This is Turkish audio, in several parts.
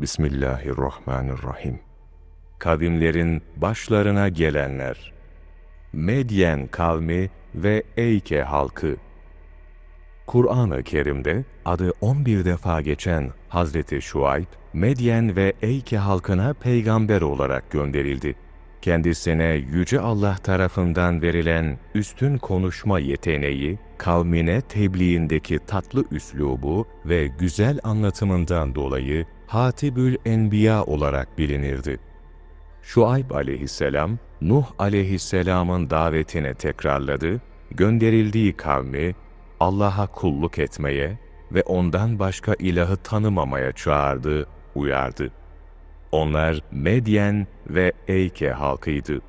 Bismillahirrahmanirrahim. Kavimlerin başlarına gelenler. Medyen kavmi ve Eyke halkı. Kur'an-ı Kerim'de adı 11 defa geçen Hazreti Şuayb, Medyen ve Eyke halkına peygamber olarak gönderildi. Kendisine Yüce Allah tarafından verilen üstün konuşma yeteneği, kavmine tebliğindeki tatlı üslubu ve güzel anlatımından dolayı Hatibül Enbiya olarak bilinirdi. Şuayb aleyhisselam, Nuh aleyhisselamın davetine tekrarladı, gönderildiği kavmi Allah'a kulluk etmeye ve ondan başka ilahı tanımamaya çağırdı, uyardı. Onlar Medyen ve Eyke halkıydı.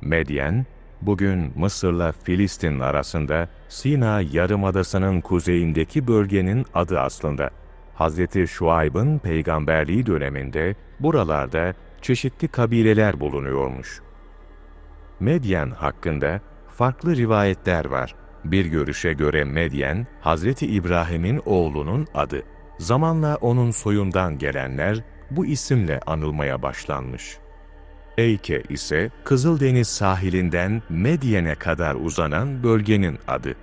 Medyen, bugün Mısır'la Filistin arasında Sina Yarımadası'nın kuzeyindeki bölgenin adı aslında. Hz. Şuayb'ın peygamberliği döneminde buralarda çeşitli kabileler bulunuyormuş. Medyen hakkında farklı rivayetler var. Bir görüşe göre Medyen, Hazreti İbrahim'in oğlunun adı. Zamanla onun soyundan gelenler bu isimle anılmaya başlanmış. Eyke ise Kızıldeniz sahilinden Medyen'e kadar uzanan bölgenin adı.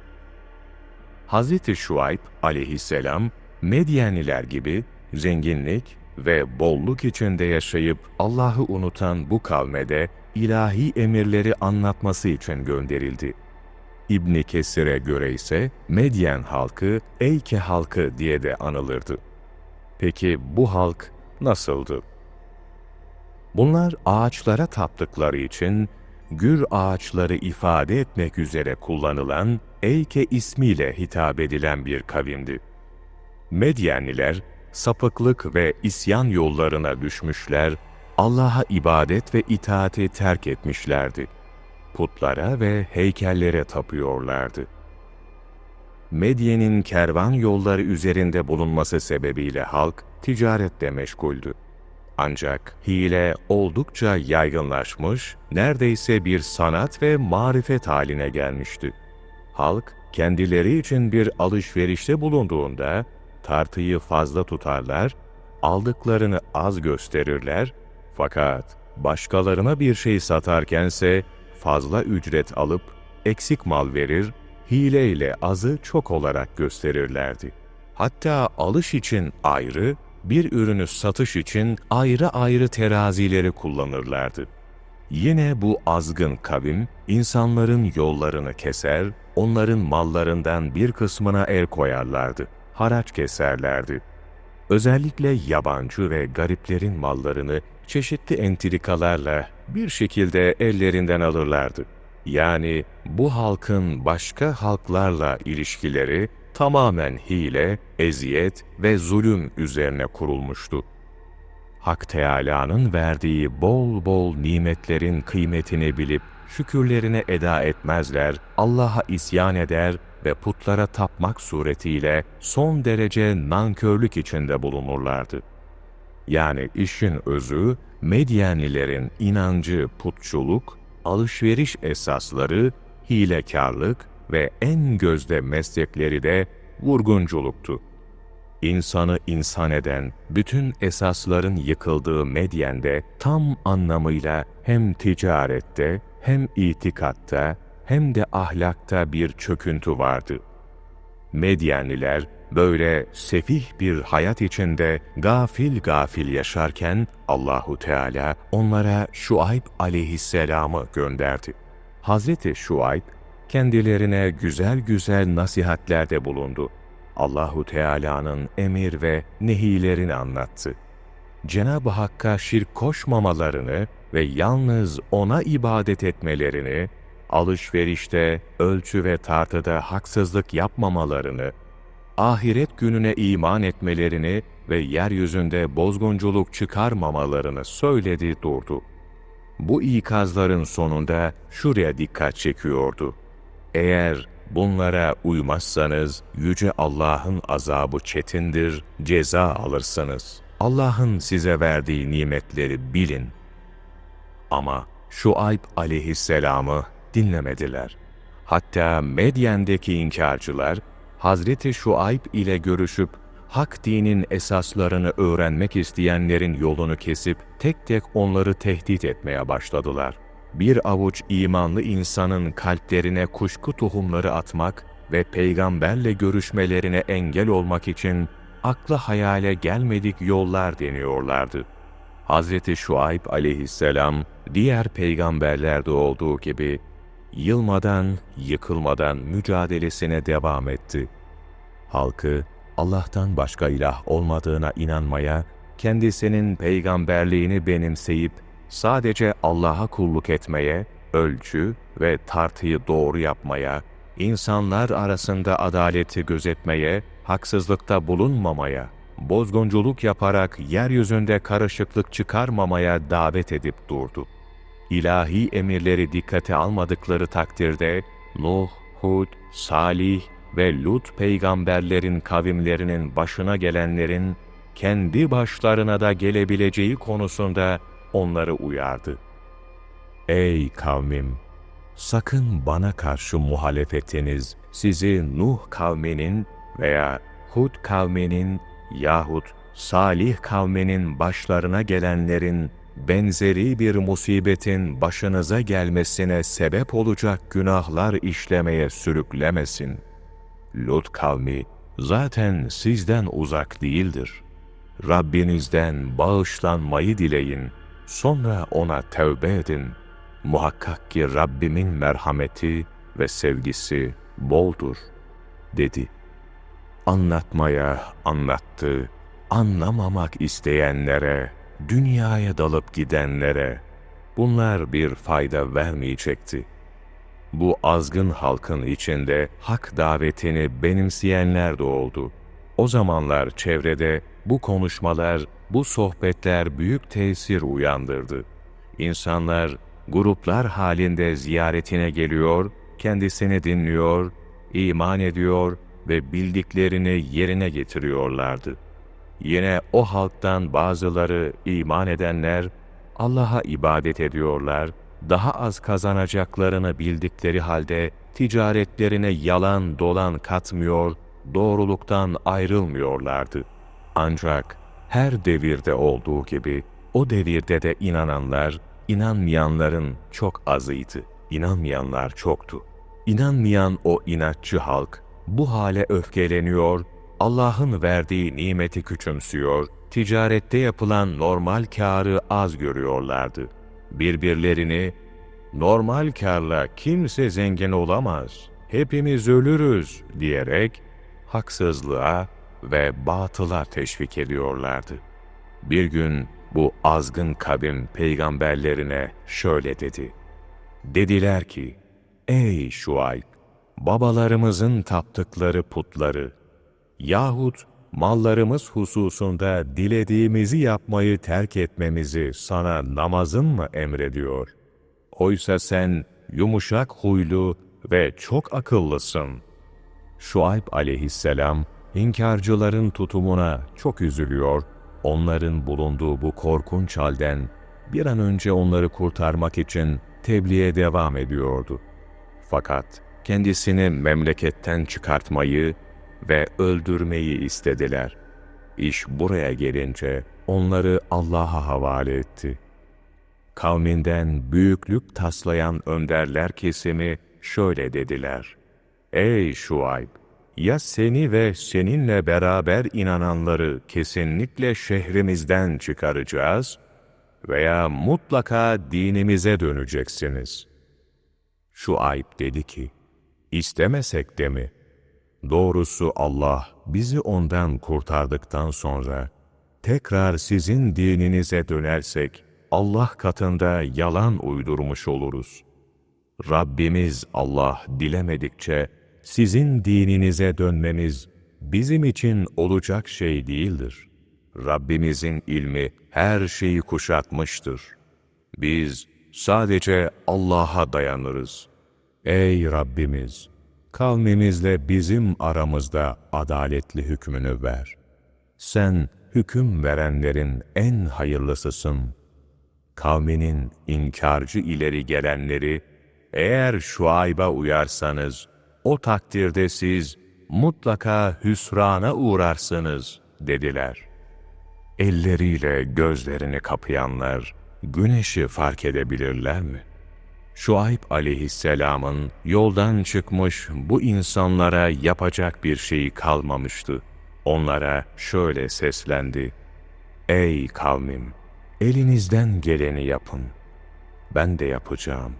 Hazreti Şuayb aleyhisselam, Medyenliler gibi zenginlik ve bolluk içinde yaşayıp Allah'ı unutan bu kavmede ilahi emirleri anlatması için gönderildi. İbni Kesir'e göre ise Medyen halkı Eyke halkı diye de anılırdı. Peki bu halk nasıldı? Bunlar ağaçlara taptıkları için gür ağaçları ifade etmek üzere kullanılan Eyke ismiyle hitap edilen bir kavimdi. Medyenliler sapıklık ve isyan yollarına düşmüşler, Allah'a ibadet ve itaati terk etmişlerdi. Putlara ve heykellere tapıyorlardı. Medyen'in kervan yolları üzerinde bulunması sebebiyle halk ticaretle meşguldü. Ancak hile oldukça yaygınlaşmış, neredeyse bir sanat ve marifet haline gelmişti. Halk, kendileri için bir alışverişte bulunduğunda, tartıyı fazla tutarlar, aldıklarını az gösterirler, fakat başkalarına bir şey satarkense fazla ücret alıp eksik mal verir, hileyle azı çok olarak gösterirlerdi. Hatta alış için ayrı, bir ürünü satış için ayrı ayrı terazileri kullanırlardı. Yine bu azgın kavim, insanların yollarını keser, onların mallarından bir kısmına el koyarlardı, haraç keserlerdi. Özellikle yabancı ve gariplerin mallarını çeşitli entrikalarla bir şekilde ellerinden alırlardı. Yani bu halkın başka halklarla ilişkileri tamamen hile, eziyet ve zulüm üzerine kurulmuştu. Hak Teâlâ'nın verdiği bol bol nimetlerin kıymetini bilip şükürlerine eda etmezler, Allah'a isyan eder ve putlara tapmak suretiyle son derece nankörlük içinde bulunurlardı. Yani işin özü, Medyenlilerin inancı putçuluk, alışveriş esasları, hilekarlık ve en gözde meslekleri de vurgunculuktu. İnsanı insan eden bütün esasların yıkıldığı Medyen'de tam anlamıyla hem ticarette, hem itikatta, hem de ahlakta bir çöküntü vardı. Medyenliler böyle sefih bir hayat içinde gafil gafil yaşarken Allahu Teala onlara Şuayb aleyhisselamı gönderdi. Hazreti Şuayb kendilerine güzel güzel nasihatlerde bulundu. Allahu Teala'nın emir ve nehilerini anlattı. Cenab-ı Hakk'a şirk koşmamalarını ve yalnız O'na ibadet etmelerini, alışverişte, ölçü ve tartıda haksızlık yapmamalarını, ahiret gününe iman etmelerini ve yeryüzünde bozgunculuk çıkarmamalarını söyledi durdu. Bu ikazların sonunda şuraya dikkat çekiyordu. Eğer bunlara uymazsanız Yüce Allah'ın azabı çetindir, ceza alırsınız. Allah'ın size verdiği nimetleri bilin. Ama Şuayb aleyhisselamı dinlemediler. Hatta Medyen'deki inkarcılar, Hazreti Şuayb ile görüşüp hak dinin esaslarını öğrenmek isteyenlerin yolunu kesip tek tek onları tehdit etmeye başladılar. Bir avuç imanlı insanın kalplerine kuşku tohumları atmak ve peygamberle görüşmelerine engel olmak için akla hayale gelmedik yollar deniyorlardı. Hz. Şuayb aleyhisselam diğer peygamberlerde olduğu gibi yılmadan, yıkılmadan mücadelesine devam etti. Halkı Allah'tan başka ilah olmadığına inanmaya, kendisinin peygamberliğini benimseyip sadece Allah'a kulluk etmeye, ölçü ve tartıyı doğru yapmaya, insanlar arasında adaleti gözetmeye, haksızlıkta bulunmamaya, bozgunculuk yaparak yeryüzünde karışıklık çıkarmamaya davet edip durdu. İlahi emirleri dikkate almadıkları takdirde Nuh, Hud, Salih ve Lut peygamberlerin kavimlerinin başına gelenlerin kendi başlarına da gelebileceği konusunda onları uyardı. Ey kavmim! Sakın bana karşı muhalefetiniz sizi Nuh kavminin veya Hud kavminin yahut Salih kavminin başlarına gelenlerin benzeri bir musibetin başınıza gelmesine sebep olacak günahlar işlemeye sürüklemesin. Lut kavmi zaten sizden uzak değildir. Rabbinizden bağışlanmayı dileyin, sonra ona tövbe edin. Muhakkak ki Rabbimin merhameti ve sevgisi boldur, dedi. Anlatmaya anlattı, anlamamak isteyenlere, dünyaya dalıp gidenlere, bunlar bir fayda vermeyecekti. Bu azgın halkın içinde hak davetini benimseyenler de oldu. O zamanlar çevrede bu konuşmalar, bu sohbetler büyük tesir uyandırdı. İnsanlar gruplar halinde ziyaretine geliyor, kendisini dinliyor, iman ediyor ve bildiklerini yerine getiriyorlardı. Yine o halktan bazıları iman edenler Allah'a ibadet ediyorlar, daha az kazanacaklarını bildikleri halde ticaretlerine yalan dolan katmıyor, doğruluktan ayrılmıyorlardı. Ancak her devirde olduğu gibi o devirde de inananlar, inanmayanların çok azıydı. İnanmayanlar çoktu. İnanmayan o inatçı halk bu hale öfkeleniyor, Allah'ın verdiği nimeti küçümsüyor, ticarette yapılan normal kârı az görüyorlardı. Birbirlerini, normal kârla kimse zengin olamaz, hepimiz ölürüz diyerek haksızlığa ve batıla teşvik ediyorlardı. Bir gün bu azgın kabim peygamberlerine şöyle dedi. Dediler ki, Ey Şuayb! Babalarımızın taptıkları putları yahut mallarımız hususunda dilediğimizi yapmayı terk etmemizi sana namazın mı emrediyor? Oysa sen yumuşak huylu ve çok akıllısın. Şuayb aleyhisselam, inkarcıların tutumuna çok üzülüyor, onların bulunduğu bu korkunç halden bir an önce onları kurtarmak için tebliğe devam ediyordu. Fakat kendisini memleketten çıkartmayı ve öldürmeyi istediler. İş buraya gelince onları Allah'a havale etti. Kavminden büyüklük taslayan önderler kesimi şöyle dediler. Ey Şuayb! Ya seni ve seninle beraber inananları kesinlikle şehrimizden çıkaracağız veya mutlaka dinimize döneceksiniz. Şuayb dedi ki, istemesek de mi? Doğrusu Allah bizi ondan kurtardıktan sonra tekrar sizin dininize dönersek Allah katında yalan uydurmuş oluruz. Rabbimiz Allah dilemedikçe sizin dininize dönmemiz bizim için olacak şey değildir. Rabbimizin ilmi her şeyi kuşatmıştır. Biz sadece Allah'a dayanırız. Ey Rabbimiz! Kavmimizle bizim aramızda adaletli hükmünü ver. Sen hüküm verenlerin en hayırlısısın. Kavminin inkarcı ileri gelenleri, eğer şu ayba uyarsanız, o takdirde siz mutlaka hüsrana uğrarsınız.'' dediler. Elleriyle gözlerini kapayanlar, güneşi fark edebilirler mi? Şuayb aleyhisselamın yoldan çıkmış bu insanlara yapacak bir şeyi kalmamıştı. Onlara şöyle seslendi. Ey kavmim! Elinizden geleni yapın. Ben de yapacağım.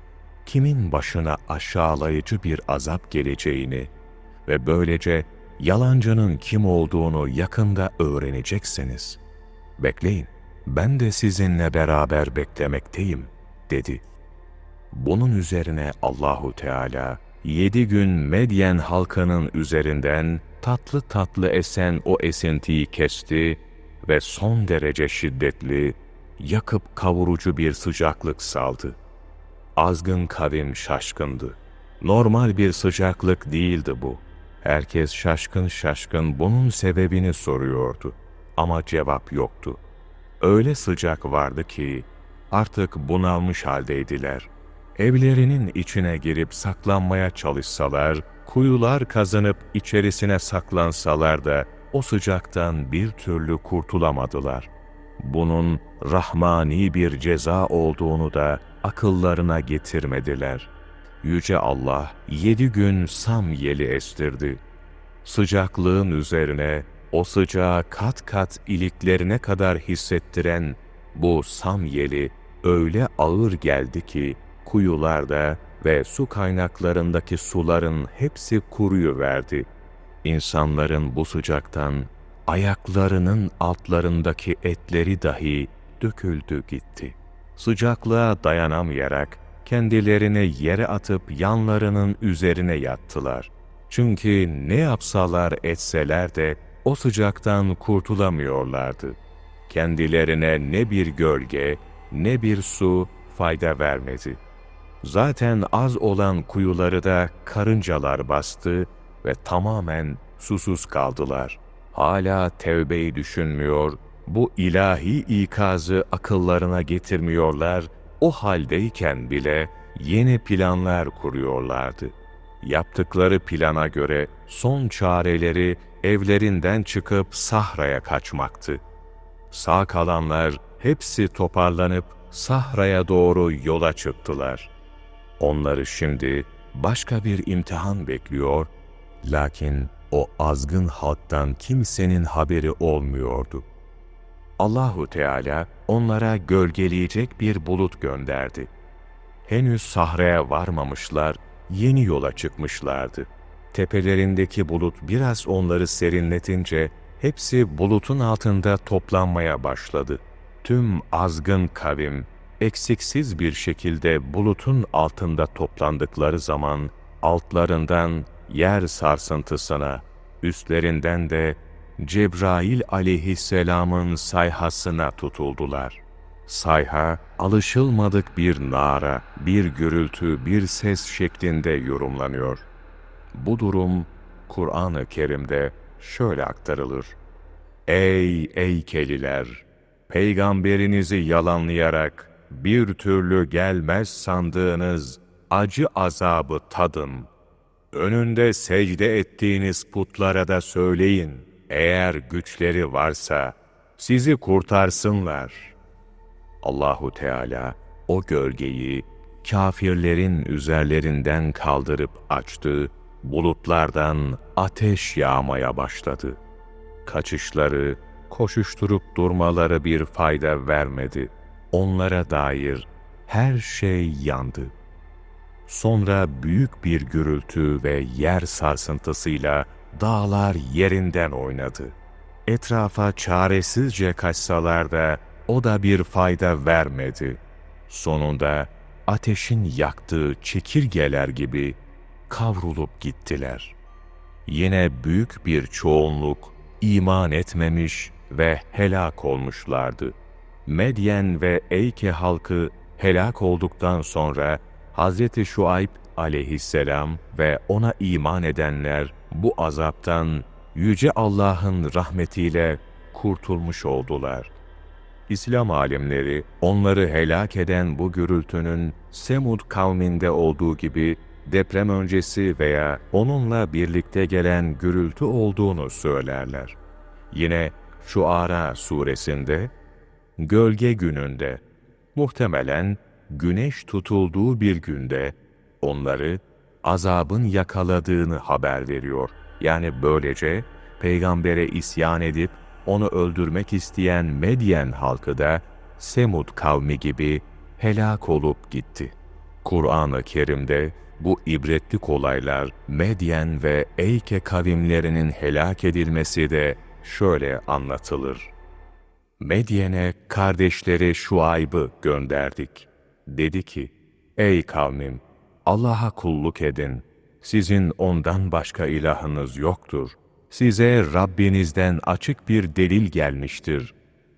Kimin başına aşağılayıcı bir azap geleceğini ve böylece yalancının kim olduğunu yakında öğreneceksiniz. Bekleyin, ben de sizinle beraber beklemekteyim, dedi. Bunun üzerine Allahu Teala yedi gün Medyen halkının üzerinden tatlı tatlı esen o esintiyi kesti ve son derece şiddetli, yakıp kavurucu bir sıcaklık saldı. Azgın kavim şaşkındı. Normal bir sıcaklık değildi bu. Herkes şaşkın şaşkın bunun sebebini soruyordu. Ama cevap yoktu. Öyle sıcak vardı ki artık bunalmış haldeydiler. Evlerinin içine girip saklanmaya çalışsalar, kuyular kazanıp içerisine saklansalar da o sıcaktan bir türlü kurtulamadılar. Bunun rahmani bir ceza olduğunu da akıllarına getirmediler. Yüce Allah yedi gün sam yeli estirdi. Sıcaklığın üzerine o sıcağı kat kat iliklerine kadar hissettiren bu sam yeli öyle ağır geldi ki kuyularda ve su kaynaklarındaki suların hepsi kuruyu verdi. İnsanların bu sıcaktan ayaklarının altlarındaki etleri dahi döküldü gitti. Sıcaklığa dayanamayarak kendilerini yere atıp yanlarının üzerine yattılar. Çünkü ne yapsalar etseler de o sıcaktan kurtulamıyorlardı. Kendilerine ne bir gölge ne bir su fayda vermedi. Zaten az olan kuyuları da karıncalar bastı ve tamamen susuz kaldılar. Hala tevbeyi düşünmüyor, bu ilahi ikazı akıllarına getirmiyorlar, o haldeyken bile yeni planlar kuruyorlardı. Yaptıkları plana göre son çareleri evlerinden çıkıp sahraya kaçmaktı. Sağ kalanlar hepsi toparlanıp sahraya doğru yola çıktılar. Onları şimdi başka bir imtihan bekliyor, lakin o azgın halktan kimsenin haberi olmuyordu. Allahu Teala onlara gölgeleyecek bir bulut gönderdi. Henüz sahraya varmamışlar, yeni yola çıkmışlardı. Tepelerindeki bulut biraz onları serinletince hepsi bulutun altında toplanmaya başladı. Tüm azgın kavim eksiksiz bir şekilde bulutun altında toplandıkları zaman altlarından yer sarsıntısına, üstlerinden de Cebrail aleyhisselamın sayhasına tutuldular. Sayha, alışılmadık bir nara, bir gürültü, bir ses şeklinde yorumlanıyor. Bu durum Kur'an-ı Kerim'de şöyle aktarılır. Ey eykeliler! Peygamberinizi yalanlayarak bir türlü gelmez sandığınız acı azabı tadın. Önünde secde ettiğiniz putlara da söyleyin, eğer güçleri varsa sizi kurtarsınlar. Allahu Teala o gölgeyi kafirlerin üzerlerinden kaldırıp açtı, bulutlardan ateş yağmaya başladı. Kaçışları, koşuşturup durmaları bir fayda vermedi. Onlara dair her şey yandı. Sonra büyük bir gürültü ve yer sarsıntısıyla dağlar yerinden oynadı. Etrafa çaresizce kaçsalar da o da bir fayda vermedi. Sonunda ateşin yaktığı çekirgeler gibi kavrulup gittiler. Yine büyük bir çoğunluk iman etmemiş ve helak olmuşlardı. Medyen ve Eyke halkı helak olduktan sonra Hz. Şuayb aleyhisselam ve ona iman edenler bu azaptan Yüce Allah'ın rahmetiyle kurtulmuş oldular. İslam alimleri onları helak eden bu gürültünün Semud kavminde olduğu gibi deprem öncesi veya onunla birlikte gelen gürültü olduğunu söylerler. Yine Şuara suresinde, gölge gününde, muhtemelen güneş tutulduğu bir günde onları azabın yakaladığını haber veriyor. Yani böylece peygambere isyan edip onu öldürmek isteyen Medyen halkı da Semud kavmi gibi helak olup gitti. Kur'an-ı Kerim'de bu ibretli olaylar Medyen ve Eyke kavimlerinin helak edilmesi de şöyle anlatılır. Medyen'e kardeşleri Şuayb'ı gönderdik. Dedi ki, Ey kavmim! Allah'a kulluk edin. Sizin ondan başka ilahınız yoktur. Size Rabbinizden açık bir delil gelmiştir.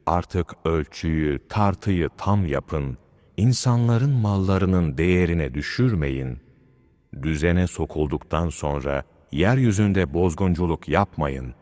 Artık ölçüyü, tartıyı tam yapın. İnsanların mallarının değerine düşürmeyin. Düzene sokulduktan sonra yeryüzünde bozgunculuk yapmayın.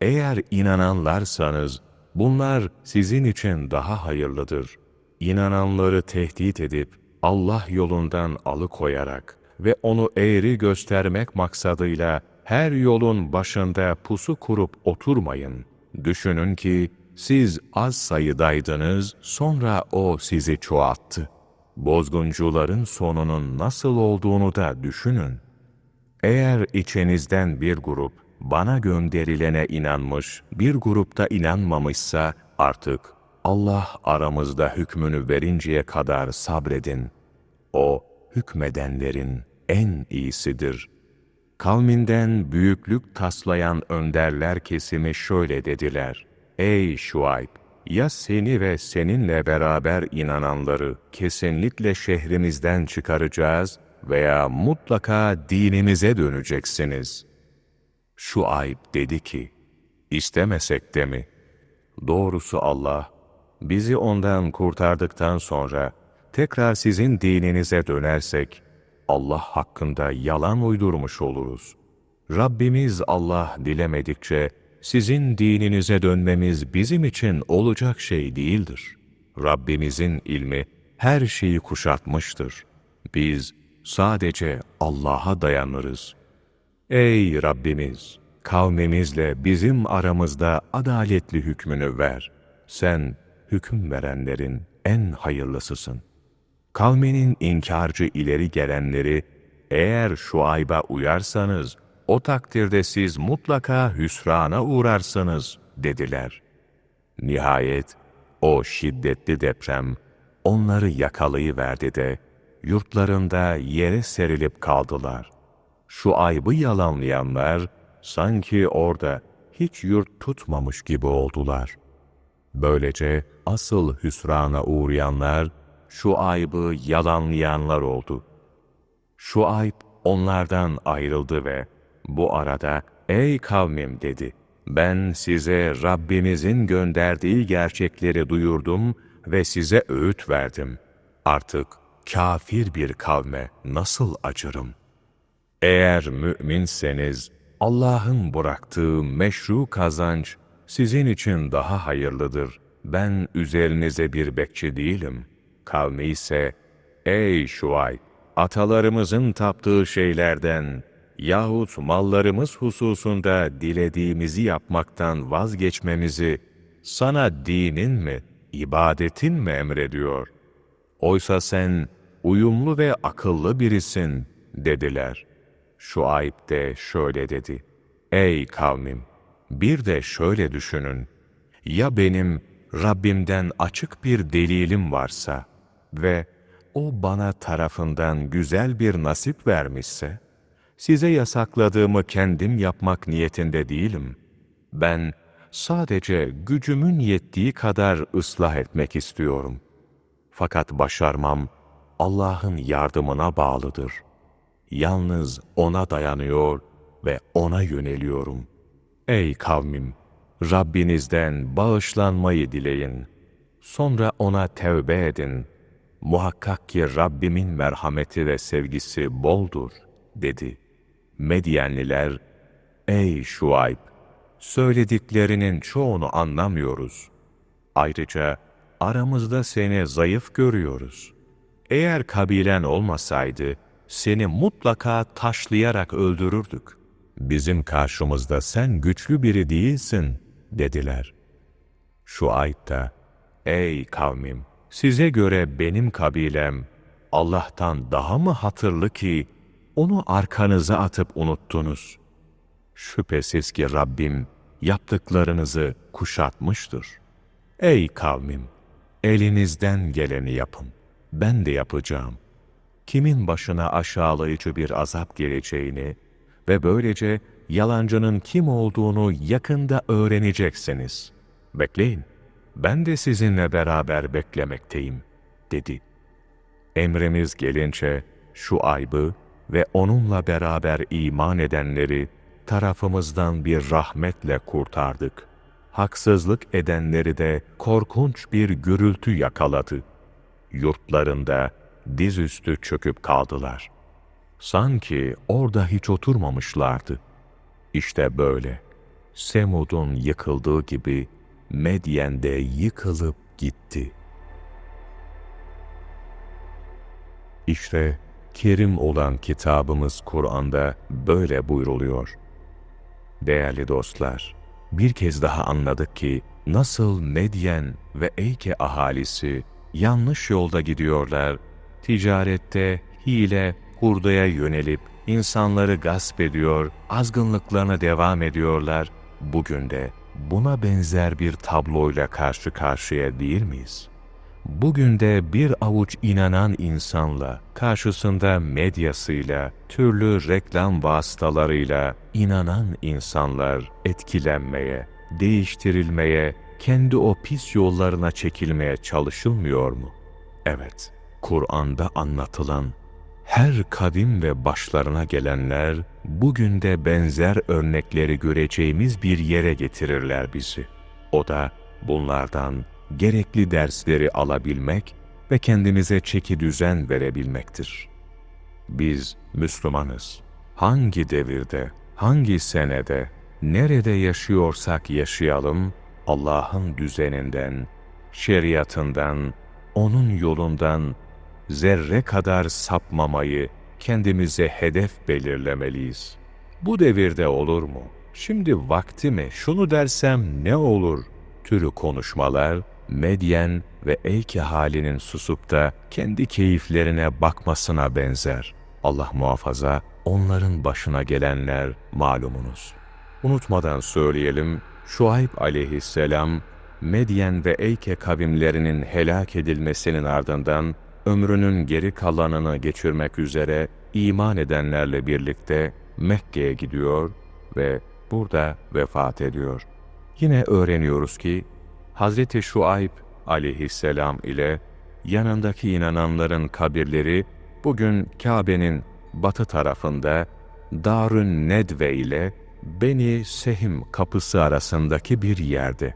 Eğer inananlarsanız bunlar sizin için daha hayırlıdır. İnananları tehdit edip Allah yolundan alıkoyarak ve onu eğri göstermek maksadıyla her yolun başında pusu kurup oturmayın. Düşünün ki siz az sayıdaydınız, sonra o sizi çoğalttı. Bozguncuların sonunun nasıl olduğunu da düşünün. Eğer içinizden bir grup bana gönderilene inanmış, bir grupta inanmamışsa artık Allah aramızda hükmünü verinceye kadar sabredin. O hükmedenlerin en iyisidir. Kavminden büyüklük taslayan önderler kesimi şöyle dediler. Ey Şuayb! Ya seni ve seninle beraber inananları kesinlikle şehrimizden çıkaracağız veya mutlaka dinimize döneceksiniz. Şuayb dedi ki, istemesek de mi? Doğrusu Allah, bizi ondan kurtardıktan sonra tekrar sizin dininize dönersek, Allah hakkında yalan uydurmuş oluruz. Rabbimiz Allah dilemedikçe, sizin dininize dönmemiz bizim için olacak şey değildir. Rabbimizin ilmi her şeyi kuşatmıştır. Biz sadece Allah'a dayanırız. Ey Rabbimiz! Kavmimizle bizim aramızda adaletli hükmünü ver. Sen hüküm verenlerin en hayırlısısın. Kavminin inkarcı ileri gelenleri, eğer şu ayba uyarsanız, o takdirde siz mutlaka hüsrana uğrarsınız, dediler. Nihayet, o şiddetli deprem, onları yakalayıverdi de, yurtlarında yere serilip kaldılar. Şu aybı yalanlayanlar, sanki orada hiç yurt tutmamış gibi oldular. Böylece asıl hüsrana uğrayanlar, şu aybı yalanlayanlar oldu. Şu ayıp onlardan ayrıldı ve bu arada ''Ey kavmim'' dedi. ''Ben size Rabbimizin gönderdiği gerçekleri duyurdum ve size öğüt verdim. Artık kafir bir kavme nasıl acırım? Eğer müminseniz Allah'ın bıraktığı meşru kazanç sizin için daha hayırlıdır. Ben üzerinize bir bekçi değilim.'' Kavmi ise, ''Ey Şuayb, atalarımızın taptığı şeylerden yahut mallarımız hususunda dilediğimizi yapmaktan vazgeçmemizi sana dinin mi, ibadetin mi emrediyor? Oysa sen uyumlu ve akıllı birisin.'' dediler. Şuayb de şöyle dedi. Ey kavmim! Bir de şöyle düşünün. Ya benim Rabbimden açık bir delilim varsa, ve o bana tarafından güzel bir nasip vermişse, size yasakladığımı kendim yapmak niyetinde değilim. Ben sadece gücümün yettiği kadar ıslah etmek istiyorum. Fakat başarmam Allah'ın yardımına bağlıdır. Yalnız O'na dayanıyor ve O'na yöneliyorum. Ey kavmim! Rabbinizden bağışlanmayı dileyin. Sonra O'na tevbe edin.'' Muhakkak ki Rabbimin merhameti ve sevgisi boldur, dedi. Medyenliler, ey Şuayb, söylediklerinin çoğunu anlamıyoruz. Ayrıca aramızda seni zayıf görüyoruz. Eğer kabilen olmasaydı, seni mutlaka taşlayarak öldürürdük. Bizim karşımızda sen güçlü biri değilsin, dediler. Şuayb da, Ey kavmim! Size göre benim kabilem Allah'tan daha mı hatırlı ki onu arkanıza atıp unuttunuz? Şüphesiz ki Rabbim yaptıklarınızı kuşatmıştır. Ey kavmim! Elinizden geleni yapın. Ben de yapacağım. Kimin başına aşağılayıcı bir azap geleceğini ve böylece yalancının kim olduğunu yakında öğreneceksiniz. Bekleyin, ben de sizinle beraber beklemekteyim, dedi. Emrimiz gelince şu aybı ve onunla beraber iman edenleri tarafımızdan bir rahmetle kurtardık. Haksızlık edenleri de korkunç bir gürültü yakaladı. Yurtlarında dizüstü çöküp kaldılar. Sanki orada hiç oturmamışlardı. İşte böyle. Semud'un yıkıldığı gibi Medyen'de yıkılıp gitti. İşte kerim olan kitabımız Kur'an'da böyle buyruluyor. Değerli dostlar, bir kez daha anladık ki nasıl Medyen ve Eyke ahalisi yanlış yolda gidiyorlar, ticarette hile, hurdaya yönelip insanları gasp ediyor, azgınlıklarına devam ediyorlar. Bugün de buna benzer bir tabloyla karşı karşıya değil miyiz? Bugün de bir avuç inanan insanla, karşısında medyasıyla, türlü reklam vasıtalarıyla inanan insanlar etkilenmeye, değiştirilmeye, kendi o pis yollarına çekilmeye çalışılmıyor mu? Evet, Kur'an'da anlatılan her kavim ve başlarına gelenler bugün de benzer örnekleri göreceğimiz bir yere getirirler bizi. O da bunlardan gerekli dersleri alabilmek ve kendimize çeki düzen verebilmektir. Biz Müslümanız. Hangi devirde, hangi senede, nerede yaşıyorsak yaşayalım, Allah'ın düzeninden, şeriatından, O'nun yolundan zerre kadar sapmamayı kendimize hedef belirlemeliyiz. Bu devirde olur mu? Şimdi vakti mi? Şunu dersem ne olur? Türü konuşmalar, Medyen ve Eyke halinin susup da kendi keyiflerine bakmasına benzer. Allah muhafaza onların başına gelenler malumunuz. Unutmadan söyleyelim, Şuayb aleyhisselam, Medyen ve Eyke kavimlerinin helak edilmesinin ardından ömrünün geri kalanını geçirmek üzere iman edenlerle birlikte Mekke'ye gidiyor ve burada vefat ediyor. Yine öğreniyoruz ki Hz. Şuayb aleyhisselam ile yanındaki inananların kabirleri bugün Kabe'nin batı tarafında Darün Nedve ile Beni Sehim kapısı arasındaki bir yerde.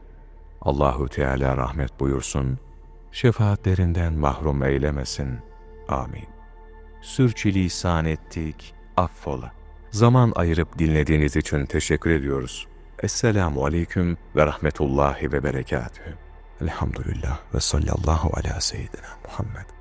Allahu Teala rahmet buyursun şefaatlerinden mahrum eylemesin. Amin. Sürçülisan ettik, affola. Zaman ayırıp dinlediğiniz için teşekkür ediyoruz. Esselamu Aleyküm ve Rahmetullahi ve Berekatühü. Elhamdülillah ve sallallahu ala seyyidina Muhammed.